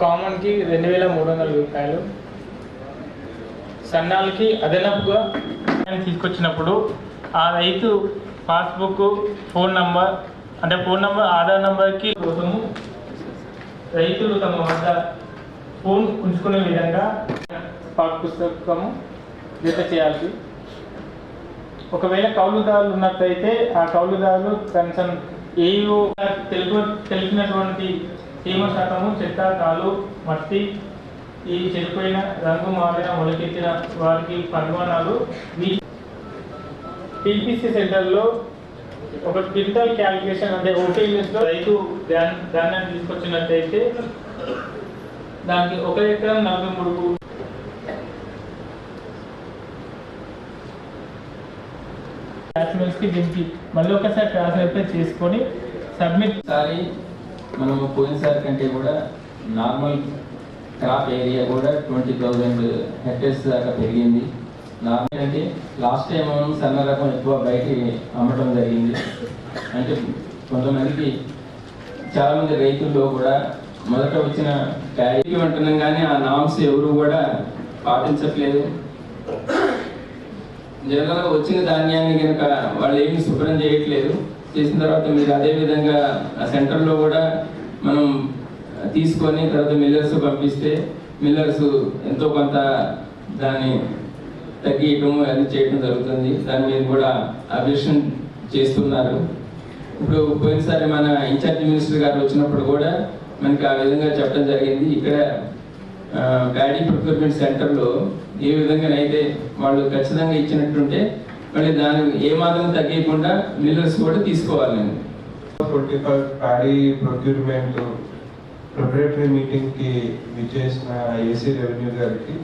కామన్కి రెండు వేల మూడు వందల రూపాయలు. సన్నాలకి అదనపుగా తీసుకొచ్చినప్పుడు ఆ రైతు పాస్బుక్ ఫోన్ నంబర్ అంటే ఫోన్ నంబర్ ఆధార్ నంబర్కి కోసము రైతులు తమ వద్ద ఫోన్ ఉంచుకునే విధంగా పాస్ పుస్తకము జత చేయాల్సి ఒకవేళ కౌలుదారులు ఉన్నట్లయితే ఆ కౌలుదారులు కనీసం ఏ తెలుపు తెలిసినటువంటి తేమ శాతము చెత్త మట్టి ఈ చెడిపోయిన రంగు మారిన మొలకెత్తిన వారికి పరిమాణాలు పిపిసి సెంటర్లో ఒక క్వింటల్ క్యాలిక్యులేషన్ అంటే ఓటీఎస్లో రైతు ధాన్యం ధాన్యాన్ని తీసుకొచ్చినట్టయితే దానికి ఒక ఎకరం నలభై మూడు డాక్యుమెంట్స్కి దీనికి మళ్ళీ ఒకసారి క్రాస్ చేసుకొని సబ్మిట్ సారీ మనము పోయినసారి కంటే కూడా నార్మల్ క్రాప్ ఏరియా కూడా ట్వంటీ థౌజండ్ హెక్టర్స్ దాకా పెరిగింది. నార్మల్ అంటే లాస్ట్ టైం మనం సన్న రకం ఎక్కువ బయట అమ్మటం జరిగింది. అంటే కొంతమందికి చాలామంది రైతుల్లో కూడా మొదట వచ్చిన క్యారీ ఉంటున్నాం కానీ ఆ నామ్స్ ఎవరు కూడా పాటించట్లేదు. జనరల్గా వచ్చిన ధాన్యాన్ని కనుక వాళ్ళు ఏమి శుభ్రం చేయట్లేదు. చేసిన తర్వాత మీరు అదే విధంగా ఆ సెంటర్లో కూడా మనం తీసుకొని తర్వాత మిల్లర్స్ పంపిస్తే మిల్లర్స్ ఎంతో కొంత దాన్ని తగ్గియటం అది చేయడం జరుగుతుంది. దాని మీద కూడా అబ్జెక్షన్ చేస్తున్నారు. ఇప్పుడు పోయినసారి మన ఇన్ఛార్జ్ మినిస్టర్ గారు వచ్చినప్పుడు కూడా మనకి ఆ విధంగా చెప్పడం జరిగింది. ఇక్కడ ప్యాడీ ప్రొక్యూర్మెంట్ సెంటర్లో ఏ విధంగానైతే వాళ్ళు ఖచ్చితంగా ఇచ్చినట్టుంటే మళ్ళీ దాని ఏ మాత్రం తగ్గకుండా మిల్లర్స్ కూడా తీసుకోవాలండి twenty five paddy procurement preparatory మీటింగ్కి విచ్చేసిన ఏసీ రెవెన్యూ గారికి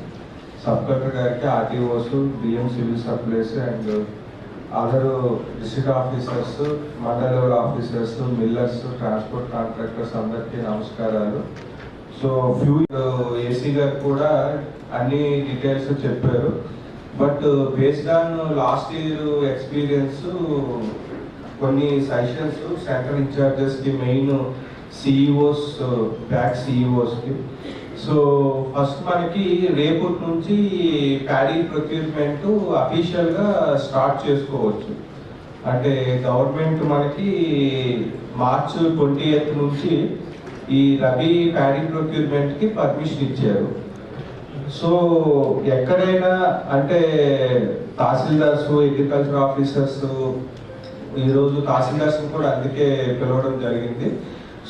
సబ్ కలెక్టర్ గారికి RTOs BM civil supplies and other district officers mandal level officers millers transport contractors అందరికీ నమస్కారాలు. సో ఫ్యూ ఏసీ గారు కూడా అన్ని డీటెయిల్స్ చెప్పారు. But based on last year experience కొన్ని సజెషన్స్ సెంట్రల్ ఇన్ఛార్జెస్కి మెయిన్ సిఇఓస్ బ్యాక్ సిఇఓస్కి సో ఫస్ట్ మనకి రేపటి నుంచి ప్యాడీ ప్రొక్యూర్మెంట్ అఫీషియల్గా స్టార్ట్ చేసుకోవచ్చు. అంటే గవర్నమెంట్ మనకి మార్చ్ ట్వంటీ ఎయిత్ నుంచి ఈ రబీ ప్యాడీ ప్రొక్యూర్మెంట్కి పర్మిషన్ ఇచ్చారు. సో ఎక్కడైనా అంటే తహసీల్దార్స్ అగ్రికల్చర్ ఆఫీసర్స్ ఈరోజు తహసీల్దార్స్ కూడా అందుకే పిలవడం జరిగింది.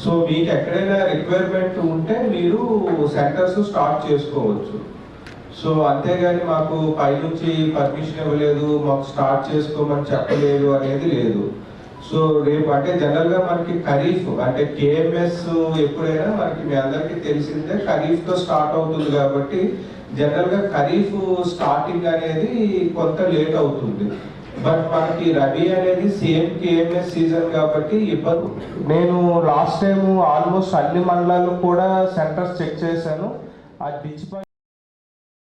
సో మీకు ఎక్కడైనా రిక్వైర్మెంట్ ఉంటే మీరు సెంటర్స్ స్టార్ట్ చేసుకోవచ్చు. సో అంతేగాని మాకు పైనుంచి పర్మిషన్ ఇవ్వలేదు మాకు స్టార్ట్ చేసుకోమని చెప్పలేదు అనేది లేదు. సో రేపు అంటే జనరల్గా మనకి ఖరీఫ్ అంటే కేఎంఎస్ ఎప్పుడైనా మనకి మీ అందరికీ తెలిసిందే ఖరీఫ్తో స్టార్ట్ అవుతుంది కాబట్టి జనరల్గా ఖరీఫ్ స్టార్టింగ్ అనేది కొంత లేట్ అవుతుంది. బట్ మనకి రబీ అనేది సేమ్ కేఎంఎస్ సీజన్ కాబట్టి ఇబ్బంది నేను లాస్ట్ టైం ఆల్మోస్ట్ అన్ని మండలాలు కూడా సెంటర్స్ చెక్ చేశాను. ఆ డిచ్